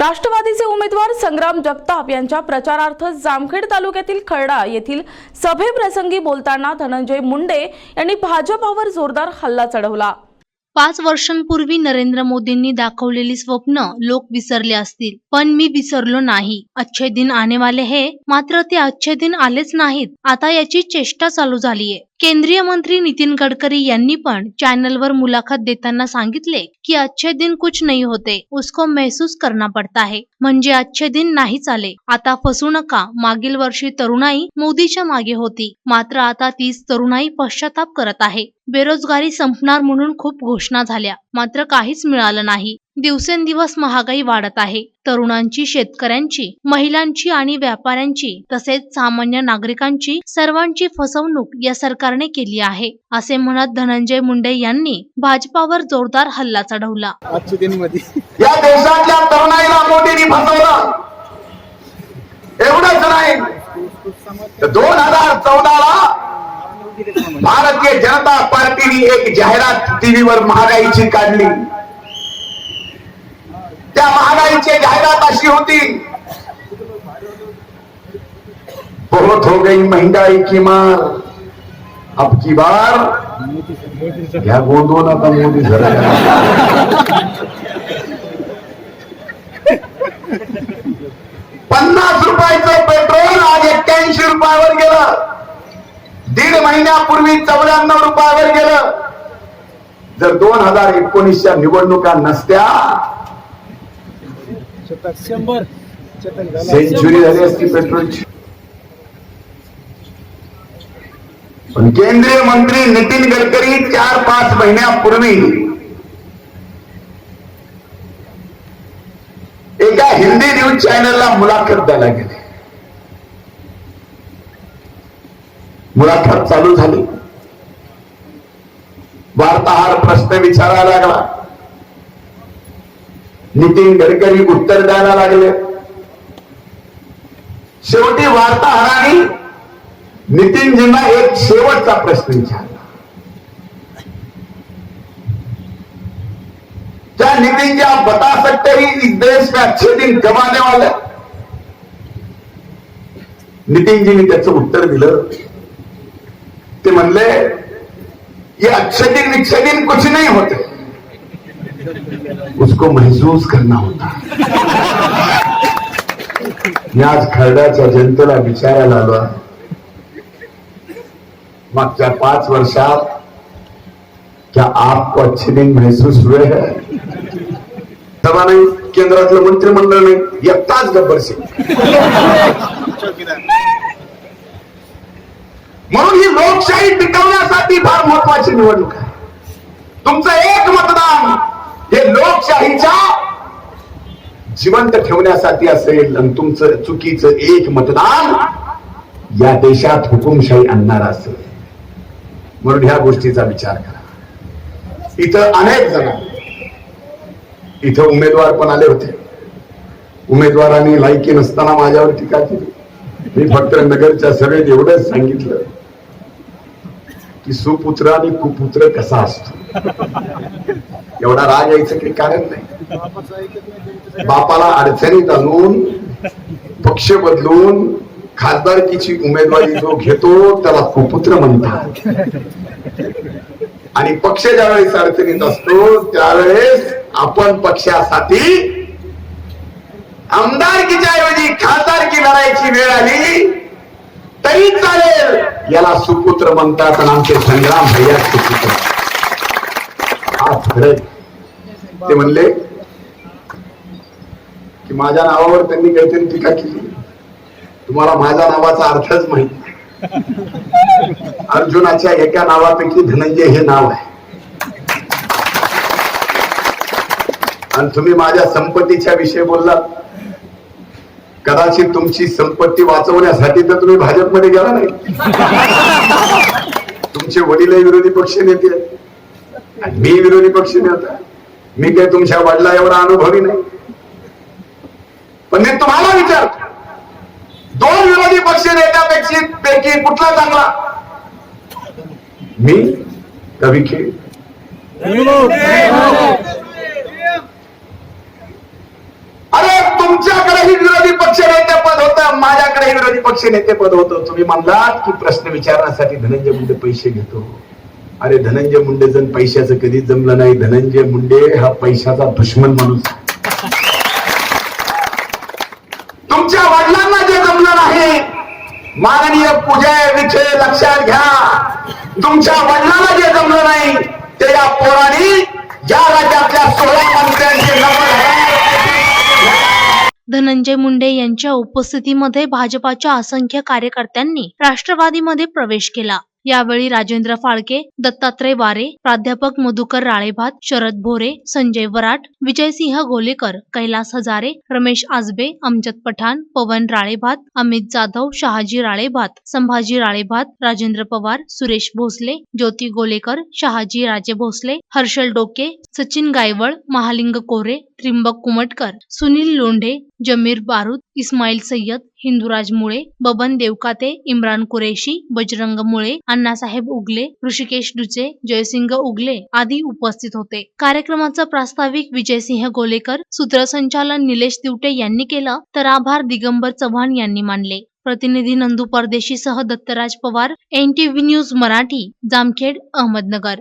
राष्ट्रवादीचे उमेदवार संग्राम जगताप यांच्या प्रचारार्थ जामखेड तालुक्यातील खर्डा येथील सभेप्रसंगी बोलताना धनंजय मुंडे यांनी भाजपावर जोरदार हल्ला चढवला. पाच वर्षांपूर्वी नरेंद्र मोदींनी दाखवलेली स्वप्न लोक विसरले असतील. पण मी विसरलो नाही. अच्छे दिन आने वाले हे मात्र ते अच्छे दिन आलेच नाहीत. आता याची चेष्टा चालू झालीये. केंद्रीय मंत्री नितीन गडकरी यांनी पण चॅनलवर मुलाखत देताना सांगितले की अच्छे दिन कुछ नहीं होते उसको महसूस करना पड़ता है. म्हणजे अच्छे दिन नाहीच आले. आता फसू नका. मागील वर्षी तरुणाई मोदीच्या मागे होती. मात्र आता तीच तरुणाई पश्चाताप करत आहे. बेरोजगारी संपणार म्हणून खूप घोषणा झाल्या. मात्र काहीच मिळालं नाही. दिवसेंदिवस महागाई वाढत आहे. तरुणांची शेतकऱ्यांची महिलांची आणि व्यापाऱ्यांची तसेच सामान्य नागरिकांची सर्वांची फसवणूक या सरकारने केली आहे असे म्हणत धनंजय मुंडे यांनी भाजपावर जोरदार हल्ला चढवला. आजच्या दिनमध्ये. या देशातल्या तरुणाईला मोदींनी फसवलं. एवढंच नाही. दोन हजार चौदाला भारतीय जनता पार्टीने एक जाहिरात टीव्हीवर महागाईची काढली. त्या महागाईची जाहिरात अशी होती बहुत हो गई महंगाई की मार अब की बार? ह्या गोंधळ आता मोदी झाला पन्नास रुपयाचं पेट्रोल आज एक्क्याऐंशी रुपयावर गेलं दीड महिन्यापूर्वी चौऱ्याण्णव रुपयावर गेलं. जर दोन हजार एकोणीसच्या निवडणुका नसत्या सेंचुरी झाली असती पेट्रोलची. पण केंद्रीय मंत्री नितीन गडकरी चार पाच महिन्यापूर्वी एका हिंदी न्यूज चॅनलला मुलाखत द्यायला गेले. मुलाखत चालू झाली. वार्ताहर प्रश्न विचारायला लागला. नितीन गडकरी उत्तर द्यायला लागले. शेवटी वार्ताहरांनी नितीनजींना एक शेवटचा प्रश्न विचारला. क्या नितिन जी आप बता सकते हैं इस देश में अच्छे दिन कब वाले नितीनजींनी त्याचं उत्तर दिलं. ते म्हणले ये अक्षदिन विक्षदिन कुछ नहीं होते. उसको महसूस करना होता। मी आज खरड्याच्या जनतेला विचारायला आलो मागच्या पाच वर्षात क्या आपको अच्छे दिन महसूस हुए है? तेव्हा नाही केंद्रातलं मंत्रिमंडळ नाही एकटाच गब्बर सिंग. म्हणून ही लोकशाही टिकवण्यासाठी फार महत्वाची निवडणूक आहे. तुमचं एक मतदान हे लोकशाहीच्या जिवंत ठेवण्यासाठी असेल आणि तुमचं चुकीचं एक मतदान या देशात हुकुमशाही आणणार असेल. म्हणून ह्या गोष्टीचा विचार करा. इथं अनेक जण इथं उमेदवार पण आले होते. उमेदवारांनी लायकी नसताना माझ्यावर टीका केली. मी फक्त नगरच्या सभेत एवढंच सांगितलं. की सुपुत्र आणि कुपुत्र कसा असतो? एवढा राग यायचं काही कारण नाही. बापाला अडचणीत आणून पक्ष बदलून खासदारकीची उमेदवारी जो घेतो त्याला कुपुत्र म्हणतात. आणि पक्ष ज्यावेळेस अडचणीत असतो त्यावेळेस आपण पक्षासाठी आमदारकीच्या ऐवजी खासदारकी लढायची वेळ आली तरी चालेल. याला सुपुत्र म्हणतात आणि आमचे संग्राम भैया सुपुत्र. ते म्हणले की माझ्या नावावर त्यांनी काहीतरी टीका केली. तुम्हाला माझ्या नावाचा अर्थच माहीत अर्जुनाच्या एका नावापैकी धनंजय हे नाव आहे. आणि तुम्ही माझ्या संपत्तीच्या विषयी बोललात. कदाचित तुमची संपत्ती वाचवण्यासाठी तर तुम्ही भाजपमध्ये गेला नाही. तुमचे वडीलही विरोधी पक्ष नेते आहेत. आणि मी विरोधी पक्ष नेता. मी काही तुमच्या वडिला एवढा अनुभवी नाही. पण मी तुम्हाला विचारतो दोन विरोधी पक्ष नेत्यापेक्षा पैकी कुठला चांगला? मी? कवी खेळ अरे तुमच्याकडेही विरोधी पक्ष नेते पद आपल्याकडे विरोधी पक्ष नेते पद होतं. तुम्ही म्हणलात की प्रश्न विचारण्यासाठी धनंजय मुंडे पैसे घेतो. अरे धनंजय मुंडे जण पैशाचं कधी जमलं नाही. धनंजय मुंडे हा पैशाचा दुश्मन माणूस. तुमच्या वडिलांना जे जमलं नाही माननीय पूजय विखे लक्षात घ्या. तुमच्या वडिलांना जे जमलं नाही ते या पोरांनी या राज्यातल्या सोळा मंत्र्यांचे नंबर धनंजय मुंडे यांच्या उपस्थितीमध्ये भाजपाच्या असंख्य कार्यकर्त्यांनी राष्ट्रवादीमध्ये प्रवेश केला. यावेळी राजेंद्र फाळके दत्तात्रय वारे प्राध्यापक मधुकर राळेभात शरद भोरे संजय वराट विजयसिंह गोलेकर कैलास हजारे रमेश आजबे अमजद पठाण पवन राळेभात अमित जाधव शहाजी राळेभात संभाजी राळेभात राजेंद्र पवार सुरेश भोसले ज्योती गोलेकर शहाजी राजे भोसले हर्षल डोके सचिन गायवळ महालिंग कोरे त्रिंबक कुमटकर सुनील लोंढे जमीर बारूद इस्माईल सय्यद हिंदुराज मुळे बबन देवकाते इम्रान कुरेशी बजरंग मुळे अण्णासाहेब उगले ऋषिकेश डुचे जयसिंग उगले आदी उपस्थित होते. कार्यक्रमाचा प्रास्ताविक विजयसिंह गोलेकर सूत्रसंचालन निलेश दिवटे यांनी केलं तर आभार दिगंबर चव्हाण यांनी मानले. प्रतिनिधी नंदू परदेशी सह दत्तराज पवार एन न्यूज मराठी जामखेड अहमदनगर.